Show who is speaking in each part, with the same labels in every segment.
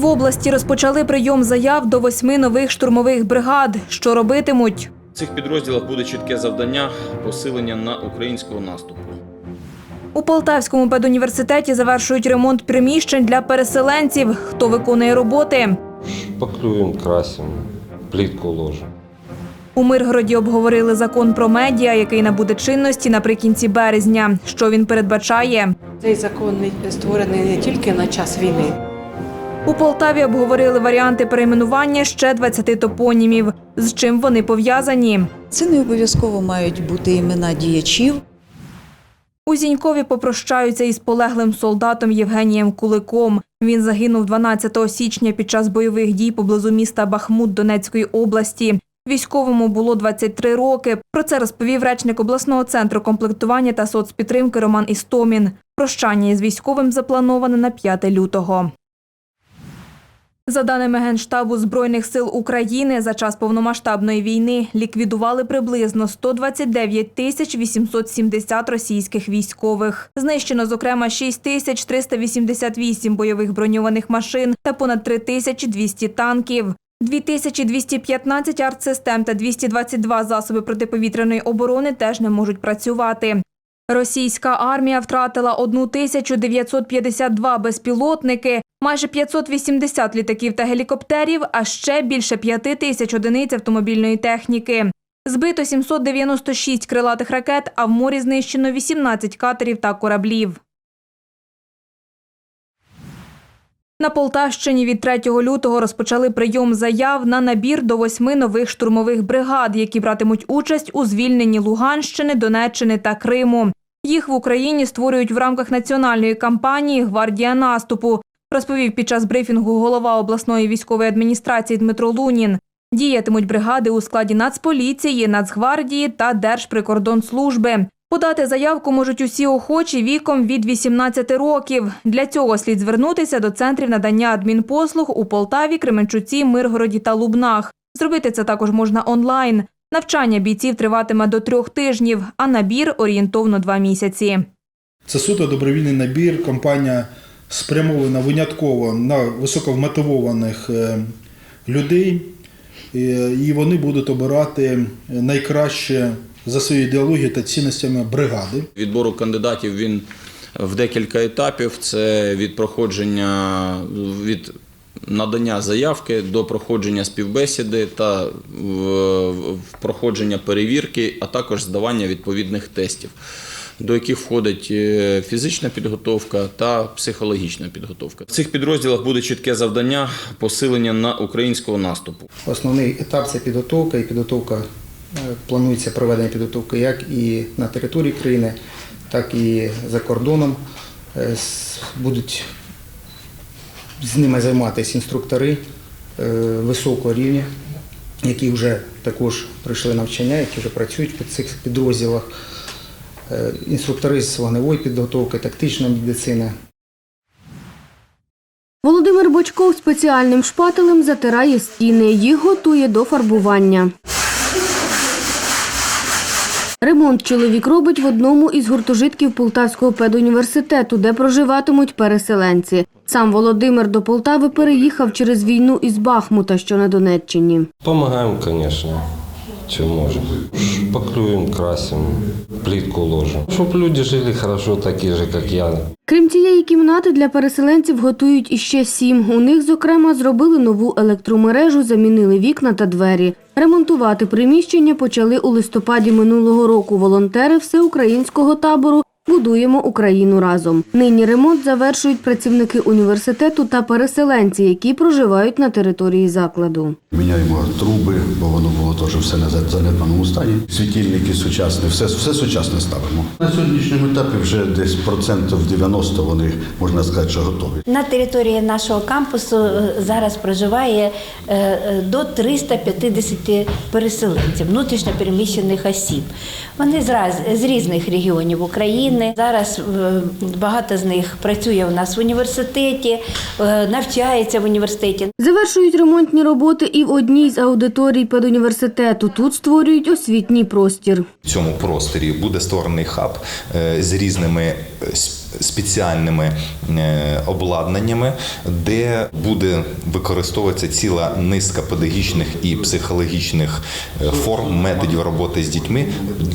Speaker 1: В області розпочали прийом заяв до восьми нових штурмових бригад. Що робитимуть?
Speaker 2: В цих підрозділах буде чітке завдання посилення на українського наступу.
Speaker 1: У Полтавському педуніверситеті завершують ремонт приміщень для переселенців. Хто виконує роботи?
Speaker 3: Шпаклюємо, красимо, плітку ложимо.
Speaker 1: У Миргороді обговорили закон про медіа, який набуде чинності наприкінці березня. Що він передбачає?
Speaker 4: Цей закон не- створений не тільки на час війни.
Speaker 1: У Полтаві обговорили варіанти перейменування ще 20 топонімів. З чим вони пов'язані?
Speaker 5: Це не обов'язково мають бути імена діячів.
Speaker 1: У Зінькові попрощаються із полеглим солдатом Євгенієм Куликом. Він загинув 12 січня під час бойових дій поблизу міста Бахмут Донецької області. Військовому було 23 роки. Про це розповів речник обласного центру комплектування та соцпідтримки Роман Істомін. Прощання із військовим заплановане на 5 лютого. За даними Генштабу Збройних сил України, за час повномасштабної війни ліквідували приблизно 129 тисяч 870 російських військових. Знищено, зокрема, 6 тисяч 388 бойових броньованих машин та понад 3 тисячі 200 танків. 2215 артсистем та 222 засоби протиповітряної оборони теж не можуть працювати. Російська армія втратила 1952 безпілотники, майже 580 літаків та гелікоптерів, а ще більше 5 тисяч одиниць автомобільної техніки. Збито 796 крилатих ракет, а в морі знищено 18 катерів та кораблів. На Полтавщині від 3 лютого розпочали прийом заяв на набір до восьми нових штурмових бригад, які братимуть участь у звільненні Луганщини, Донеччини та Криму. Їх в Україні створюють в рамках національної кампанії Гвардія наступу, розповів під час брифінгу голова обласної військової адміністрації Дмитро Лунін. Діятимуть бригади у складі Нацполіції, Нацгвардії та Держприкордонслужби. Подати заявку можуть усі охочі віком від 18 років. Для цього слід звернутися до центрів надання адмінпослуг у Полтаві, Кременчуці, Миргороді та Лубнах. Зробити це також можна онлайн. Навчання бійців триватиме до трьох тижнів, а набір орієнтовно два місяці.
Speaker 6: Це суто добровільний набір. Компанія спрямована винятково на високовмотивованих е, людей, е, і вони будуть обирати найкраще за своєю ідеологією та цінностями бригади.
Speaker 2: Відбору кандидатів він в декілька етапів. Це від проходження від надання заявки до проходження співбесіди та в проходження перевірки, а також здавання відповідних тестів, до яких входить е, фізична підготовка та психологічна підготовка. В цих підрозділах буде чітке завдання посилення на українського наступу.
Speaker 7: Основний етап це підготовка, і підготовка е, планується проведення підготовки як і на території країни, так і за кордоном. Е, Будуть з ними займатися інструктори високого рівня, які вже також пройшли навчання, які вже працюють в цих підрозділах. Е, Інструктори з вогневої підготовки, тактичної медицини.
Speaker 8: Володимир Бочков спеціальним шпателем затирає стіни. Їх готує до фарбування. Ремонт чоловік робить в одному із гуртожитків Полтавського педуніверситету, де проживатимуть переселенці. Сам Володимир до Полтави переїхав через війну із Бахмута, що на Донеччині.
Speaker 3: Помогаємо, звісно, чим можемо. Шпаклюємо, красимо, плітку ложимо. Щоб люди жили хорошо, такі ж, як я.
Speaker 8: Крім цієї кімнати, для переселенців готують іще сім. У них, зокрема, зробили нову електромережу, замінили вікна та двері. Ремонтувати приміщення почали у листопаді минулого року волонтери всеукраїнського табору Будуємо Україну разом. Нині ремонт завершують працівники університету та переселенці, які проживають на території закладу.
Speaker 9: Міняємо труби, бо воно було теж все на занедбаному стані. Світильники сучасні, все, все сучасне ставимо. На сьогоднішньому етапі вже десь процентів 90 вони, можна сказати, що готові.
Speaker 10: На території нашого кампусу е, зараз проживає е, е, до 350 переселенців, внутрішньопереміщених осіб. Вони з, раз, з різних регіонів України. Зараз е, багато з них працює у нас в університеті, е, навчається в університеті.
Speaker 8: Завершують ремонтні роботи і в одній з аудиторій педуніверситету. Тут створюють освітній простір.
Speaker 11: В цьому просторі буде створений хаб е, з різними спеціальними е, обладнаннями, де буде використовуватися ціла низка педагогічних і психологічних е, форм методів роботи з дітьми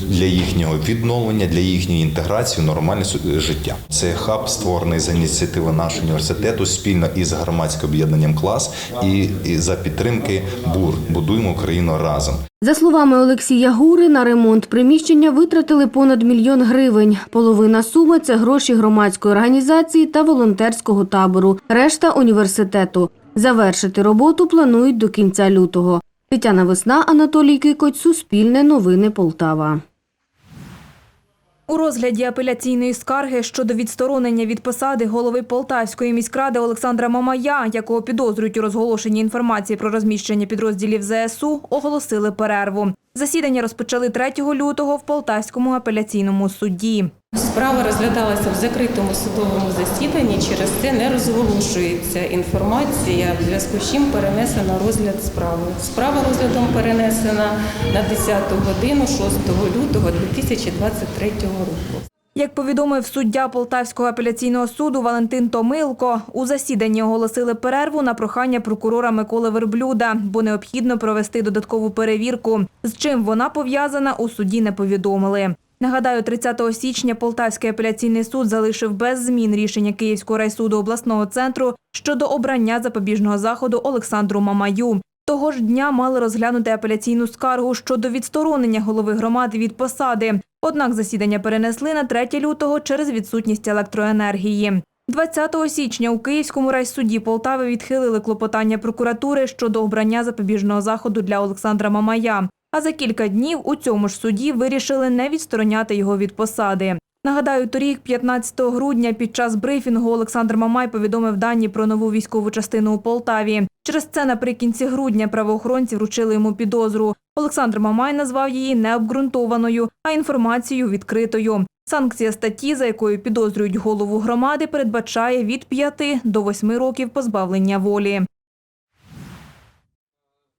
Speaker 11: для їхнього відновлення, для їхньої інтеграції нормальне життя. Це хаб створений за ініціативи нашого університету спільно із громадським об'єднанням клас і за підтримки БУР. Будуємо Україну разом.
Speaker 8: За словами Олексія Гури, на ремонт приміщення витратили понад мільйон гривень. Половина суми це гроші громадської організації та волонтерського табору, решта університету. Завершити роботу планують до кінця лютого. Тетяна Весна, Анатолій Кикоць, Суспільне новини Полтава.
Speaker 1: У розгляді апеляційної скарги щодо відсторонення від посади голови Полтавської міськради Олександра Мамая, якого підозрюють у розголошенні інформації про розміщення підрозділів ЗСУ, оголосили перерву. Засідання розпочали 3 лютого в Полтавському апеляційному суді.
Speaker 12: Справа розглядалася в закритому судовому засіданні. Через це не розголошується інформація, в зв'язку з чим перенесено розгляд справи. Справа розглядом перенесена на 10 годину 6 лютого 2023 року.
Speaker 1: Як повідомив суддя Полтавського апеляційного суду Валентин Томилко, у засіданні оголосили перерву на прохання прокурора Миколи Верблюда, бо необхідно провести додаткову перевірку. З чим вона пов'язана, у суді не повідомили. Нагадаю, 30 січня Полтавський апеляційний суд залишив без змін рішення Київського райсуду обласного центру щодо обрання запобіжного заходу Олександру Мамаю. Того ж дня мали розглянути апеляційну скаргу щодо відсторонення голови громади від посади. Однак засідання перенесли на 3 лютого через відсутність електроенергії. 20 січня у Київському райсуді Полтави відхилили клопотання прокуратури щодо обрання запобіжного заходу для Олександра Мамая. А за кілька днів у цьому ж суді вирішили не відстороняти його від посади. Нагадаю, торік, 15 грудня, під час брифінгу Олександр Мамай повідомив дані про нову військову частину у Полтаві. Через це наприкінці грудня правоохоронці вручили йому підозру. Олександр Мамай назвав її необґрунтованою, а інформацію відкритою. Санкція статті, за якою підозрюють голову громади, передбачає від 5 до 8 років позбавлення волі.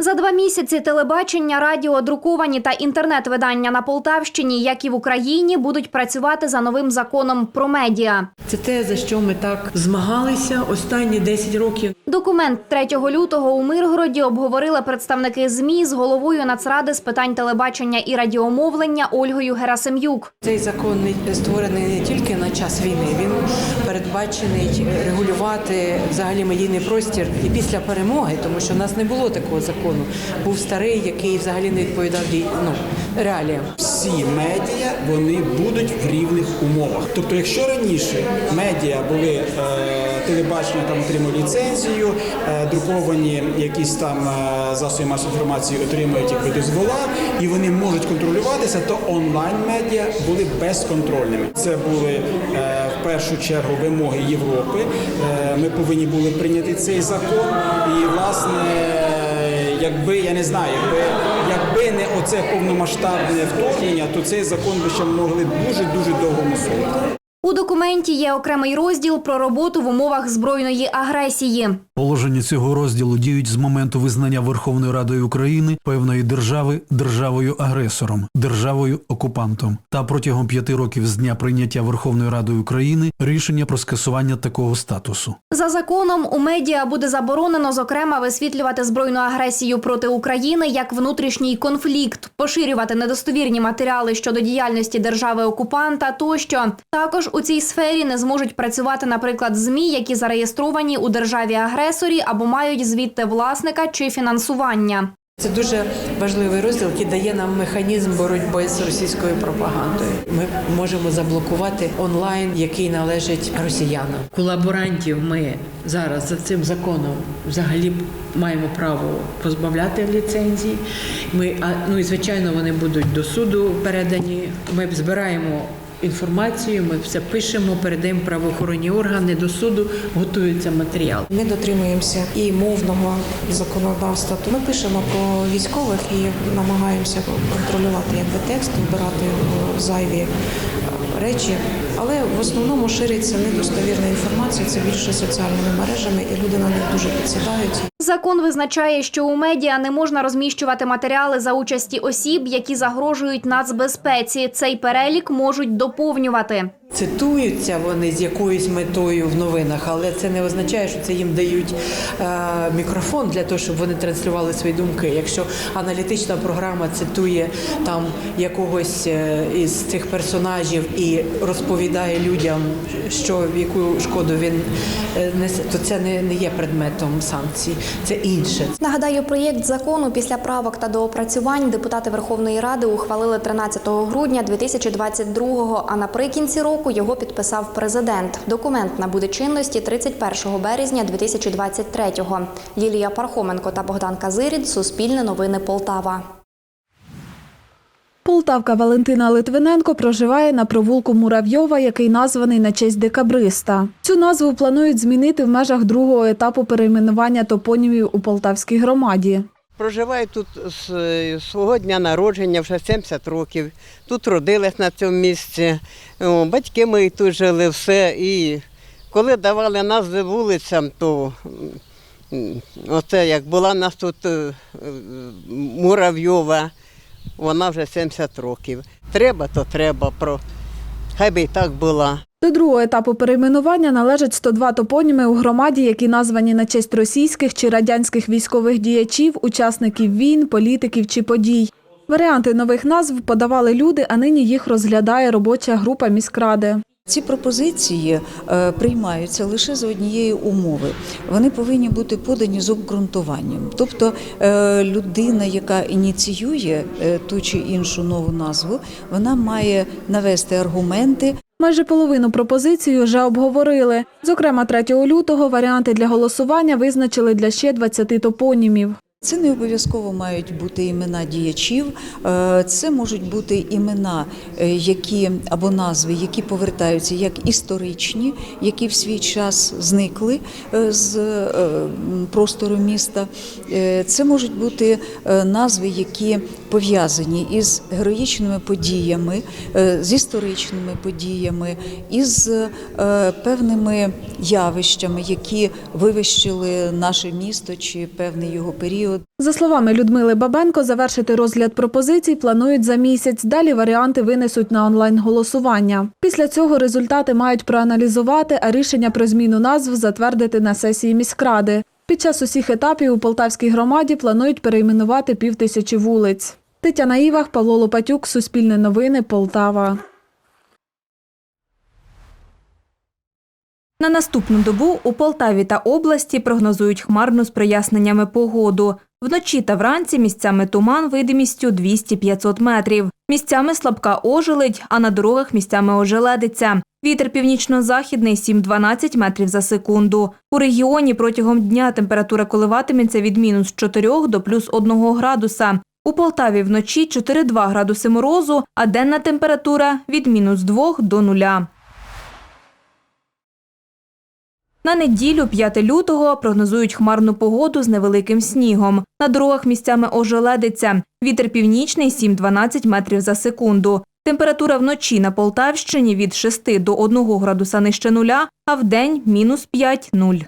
Speaker 13: За два місяці телебачення, радіо, друковані та інтернет-видання на Полтавщині, як і в Україні, будуть працювати за новим законом про медіа.
Speaker 4: Це те, за що ми так змагалися останні 10 років.
Speaker 13: Документ 3 лютого у Миргороді обговорили представники ЗМІ з головою Нацради з питань телебачення і радіомовлення Ольгою Герасим'юк.
Speaker 4: Цей закон не створений не тільки на час війни, він передбачений регулювати взагалі медійний простір і після перемоги, тому що в нас не було такого закону. Був старий, який взагалі не відповідав ну, реаліям.
Speaker 14: всі медіа вони будуть в рівних умовах. Тобто, якщо раніше медіа були е, телебачення там отримали ліцензію, е, друковані якісь там е, засоби масової інформації отримують якби дозвола, і вони можуть контролюватися, то онлайн медіа були безконтрольними. Це були е, в першу чергу вимоги Європи. Е, ми повинні були прийняти цей закон, і власне. Якби я не знаю, якби, якби не оце повномасштабне вторгнення, то цей закон би ще могли дуже дуже довго мусувати.
Speaker 13: У документі є окремий розділ про роботу в умовах збройної агресії.
Speaker 15: Положення цього розділу діють з моменту визнання Верховною Радою України певної держави державою-агресором, державою-окупантом та протягом п'яти років з дня прийняття Верховною Радою України рішення про скасування такого статусу.
Speaker 13: За законом у медіа буде заборонено зокрема висвітлювати збройну агресію проти України як внутрішній конфлікт, поширювати недостовірні матеріали щодо діяльності держави окупанта тощо. Також у цій сфері не зможуть працювати, наприклад, змі, які зареєстровані у державі агресорі або мають звідти власника чи фінансування.
Speaker 4: Це дуже важливий розділ, який дає нам механізм боротьби з російською пропагандою. Ми можемо заблокувати онлайн, який належить росіянам.
Speaker 16: Колаборантів ми зараз за цим законом взагалі маємо право позбавляти ліцензій. Ми, ну і звичайно, вони будуть до суду передані. Ми збираємо інформацію, ми все пишемо, передаємо правоохоронні органи до суду, готується матеріал.
Speaker 17: Ми дотримуємося і мовного законодавства. То Ми пишемо про військових і намагаємося контролювати якби текст, вибирати е, зайві е, речі. Але в основному шириться недостовірна інформація. Це більше соціальними мережами, і люди на них дуже підсідають.
Speaker 13: Закон визначає, що у медіа не можна розміщувати матеріали за участі осіб, які загрожують нацбезпеці. Цей перелік можуть доповнювати.
Speaker 4: Цитуються вони з якоюсь метою в новинах, але це не означає, що це їм дають е, мікрофон для того, щоб вони транслювали свої думки. Якщо аналітична програма цитує там якогось е, із цих персонажів і розповідає людям, що яку шкоду він е, несе, то це не, не є предметом санкцій, це інше.
Speaker 13: Нагадаю, проєкт закону після правок та доопрацювань депутати Верховної Ради ухвалили 13 грудня 2022-го, а наприкінці року його підписав президент. Документ набуде чинності 31 березня 2023-го. Лілія Пархоменко та Богдан Казирід. Суспільне новини Полтава.
Speaker 1: Полтавка Валентина Литвиненко проживає на провулку Муравйова, який названий на честь декабриста. Цю назву планують змінити в межах другого етапу перейменування топонімів у Полтавській громаді.
Speaker 18: Проживаю тут з е, свого дня народження, вже 70 років. Тут родилась на цьому місці. Батьки мої тут жили, все. І коли давали назви вулицям, то оце як була нас тут е, е, Муравйова, вона вже 70 років. Треба, то треба. Про... Хай би і так була.
Speaker 1: До другого етапу перейменування належать 102 топоніми у громаді, які названі на честь російських чи радянських військових діячів, учасників війн, політиків чи подій. Варіанти нових назв подавали люди, а нині їх розглядає робоча група міськради.
Speaker 5: Ці пропозиції е, приймаються лише за однієї умови. Вони повинні бути подані з обґрунтуванням. Тобто е, людина, яка ініціює е, ту чи іншу нову назву, вона має навести аргументи.
Speaker 1: Майже половину пропозицій вже обговорили. Зокрема, 3 лютого варіанти для голосування визначили для ще 20 топонімів.
Speaker 5: Це не обов'язково мають бути імена діячів, е, це можуть бути імена, е, які або назви, які повертаються як історичні, які в свій час зникли е, з простору міста. Це можуть бути назви, які пов'язані із героїчними подіями, з історичними подіями, із певними явищами, які вивищили наше місто чи певний його період.
Speaker 1: За словами Людмили Бабенко, завершити розгляд пропозицій планують за місяць. Далі варіанти винесуть на онлайн-голосування. Після цього результати мають проаналізувати, а рішення про зміну назв затвердити на сесії міськради. Під час усіх етапів у Полтавській громаді планують перейменувати півтисячі вулиць. Тетяна Івах, Павло Лопатюк, Суспільне новини, Полтава. На наступну добу у Полтаві та області прогнозують хмарну з проясненнями погоду. Вночі та вранці місцями туман видимістю 200-500 метрів. Місцями слабка ожеледь, а на дорогах місцями ожеледиться. Вітер північно-західний 7-12 метрів за секунду. У регіоні протягом дня температура коливатиметься від мінус 4 до плюс 1 градуса. У Полтаві вночі 4-2 градуси морозу, а денна температура від мінус 2 до 0. На неділю, 5 лютого, прогнозують хмарну погоду з невеликим снігом. На дорогах місцями ожеледиться. Вітер північний 7-12 метрів за секунду. Температура вночі на Полтавщині від 6 до 1 градуса нижче нуля, а в день – мінус 5-0.